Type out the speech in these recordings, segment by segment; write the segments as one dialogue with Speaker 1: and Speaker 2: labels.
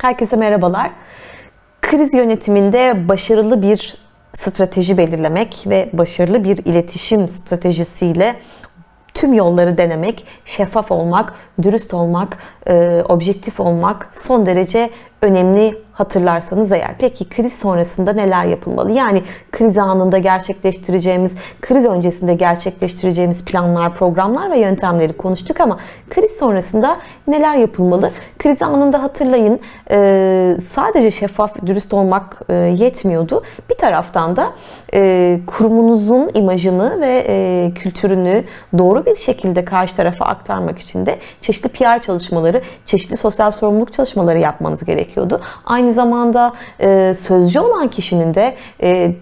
Speaker 1: Herkese merhabalar. Kriz yönetiminde başarılı bir strateji belirlemek ve başarılı bir iletişim stratejisiyle tüm yolları denemek, şeffaf olmak, dürüst olmak, e, objektif olmak son derece önemli hatırlarsanız eğer. Peki kriz sonrasında neler yapılmalı? Yani kriz anında gerçekleştireceğimiz, kriz öncesinde gerçekleştireceğimiz planlar, programlar ve yöntemleri konuştuk ama kriz sonrasında neler yapılmalı? Kriz anında hatırlayın e, sadece şeffaf, dürüst olmak e, yetmiyordu. Bir taraftan da e, kurumunuzun imajını ve kültürünü doğru bir şekilde karşı tarafa aktarmak için de çeşitli PR çalışmaları, çeşitli sosyal sorumluluk çalışmaları yapmanız gerekiyordu. Aynı zamanda e, sözcü olan kişinin de e,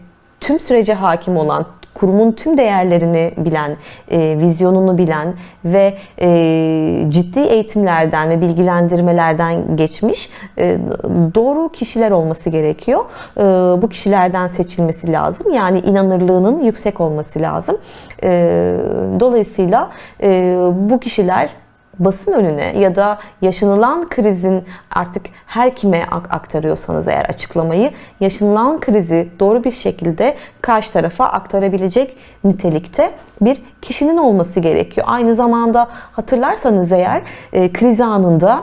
Speaker 1: tüm sürece hakim olan, kurumun tüm değerlerini bilen, e, vizyonunu bilen ve e, ciddi eğitimlerden ve bilgilendirmelerden geçmiş e, doğru kişiler olması gerekiyor. E, bu kişilerden seçilmesi lazım. Yani inanırlığının yüksek olması lazım. E, dolayısıyla e, bu kişiler basın önüne ya da yaşanılan krizin artık her kime aktarıyorsanız eğer açıklamayı yaşanılan krizi doğru bir şekilde karşı tarafa aktarabilecek nitelikte bir kişinin olması gerekiyor. Aynı zamanda hatırlarsanız eğer e, kriz anında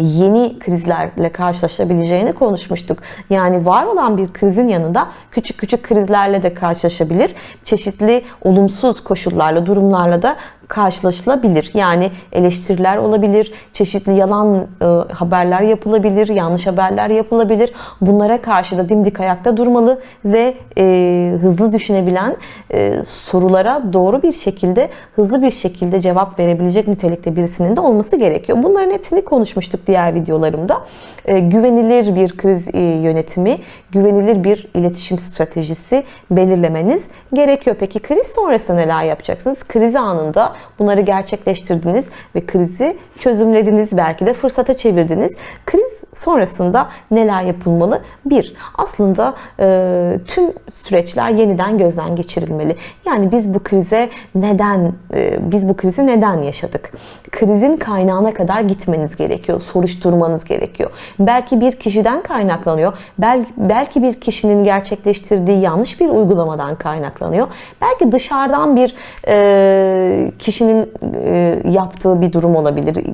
Speaker 1: yeni krizlerle karşılaşabileceğini konuşmuştuk. Yani var olan bir krizin yanında küçük küçük krizlerle de karşılaşabilir. Çeşitli olumsuz koşullarla, durumlarla da karşılaşılabilir. Yani eleştiriler olabilir, çeşitli yalan e, haberler yapılabilir, yanlış haberler yapılabilir. Bunlara karşı da dimdik ayakta durmalı ve e, hızlı düşünebilen e, sorulara doğru bir şekilde, hızlı bir şekilde cevap verebilecek nitelikte birisinin de olması gerekiyor. Bunların hepsini konuşmuştuk diğer videolarımda. E, güvenilir bir kriz e, yönetimi, güvenilir bir iletişim stratejisi belirlemeniz gerekiyor. Peki kriz sonrası neler yapacaksınız? Kriz anında bunları gerçekleştirdiniz ve krizi çözümlediniz. Belki de fırsata çevirdiniz. Kriz sonrasında neler yapılmalı? Bir, aslında e, tüm süreçler yeniden gözden geçirilmeli. Yani biz bu krize neden, e, biz bu krizi neden yaşadık? Krizin kaynağına kadar gitmeniz gerekiyor. Soruşturmanız gerekiyor. Belki bir kişiden kaynaklanıyor. Belki, belki bir kişinin gerçekleştirdiği yanlış bir uygulamadan kaynaklanıyor. Belki dışarıdan bir e, kişinin e, yaptığı bir durum olabilir,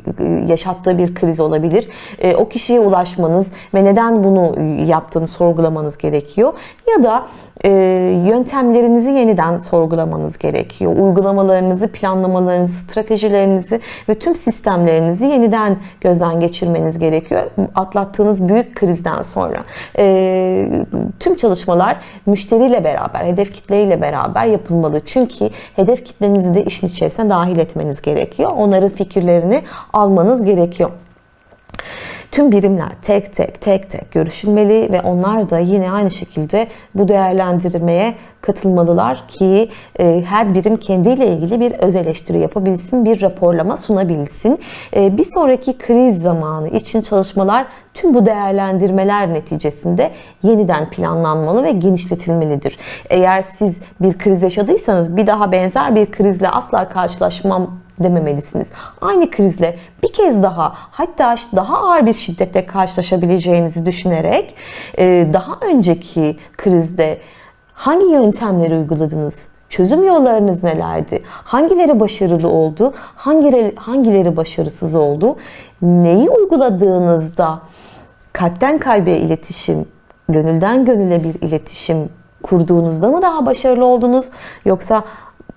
Speaker 1: yaşattığı bir kriz olabilir. E, o kişiye ulaşmanız ve neden bunu yaptığını sorgulamanız gerekiyor. Ya da e, yöntemlerinizi yeniden sorgulamanız gerekiyor. Uygulamalarınızı, planlamalarınızı, stratejilerinizi ve tüm sistemlerinizi yeniden gözden geçirmeniz gerekiyor. Atlattığınız büyük krizden sonra. Tüm çalışmalar müşteriyle beraber, hedef kitleyle beraber yapılmalı. Çünkü hedef kitlenizi de işin içerisine dahil etmeniz gerekiyor. Onların fikirlerini almanız gerekiyor. Tüm birimler tek tek tek tek görüşülmeli ve onlar da yine aynı şekilde bu değerlendirmeye katılmalılar ki e, her birim kendiyle ilgili bir öz eleştiri yapabilsin, bir raporlama sunabilsin. E, bir sonraki kriz zamanı için çalışmalar tüm bu değerlendirmeler neticesinde yeniden planlanmalı ve genişletilmelidir. Eğer siz bir kriz yaşadıysanız bir daha benzer bir krizle asla karşılaşmam dememelisiniz. Aynı krizle bir kez daha hatta daha ağır bir şiddette karşılaşabileceğinizi düşünerek e, daha önceki krizde hangi yöntemleri uyguladınız? Çözüm yollarınız nelerdi? Hangileri başarılı oldu? Hangileri, hangileri başarısız oldu? Neyi uyguladığınızda kalpten kalbe iletişim, gönülden gönüle bir iletişim kurduğunuzda mı daha başarılı oldunuz? Yoksa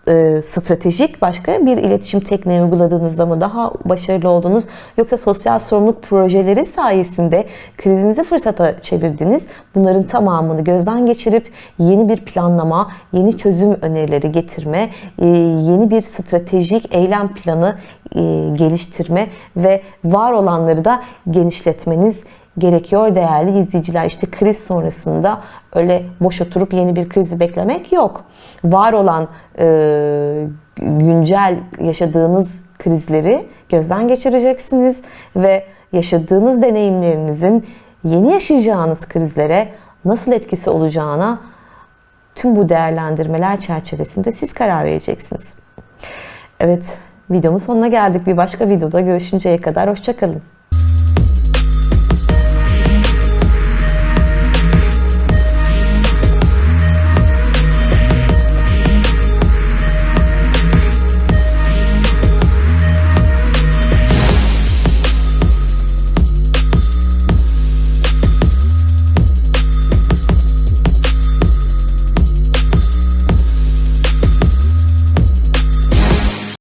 Speaker 1: e, stratejik başka bir iletişim tekniği uyguladığınızda mı daha başarılı oldunuz? Yoksa sosyal sorumluluk projeleri sayesinde krizinizi fırsata çevirdiniz. Bunların tamamını gözden geçirip yeni bir planlama, yeni çözüm önerileri getirme, e, yeni bir stratejik eylem planı e, geliştirme ve var olanları da genişletmeniz gerekiyor değerli izleyiciler. İşte kriz sonrasında öyle boş oturup yeni bir krizi beklemek yok. Var olan e, güncel yaşadığınız krizleri gözden geçireceksiniz ve yaşadığınız deneyimlerinizin yeni yaşayacağınız krizlere nasıl etkisi olacağına tüm bu değerlendirmeler çerçevesinde siz karar vereceksiniz. Evet, videomun sonuna geldik. Bir başka videoda görüşünceye kadar hoşçakalın.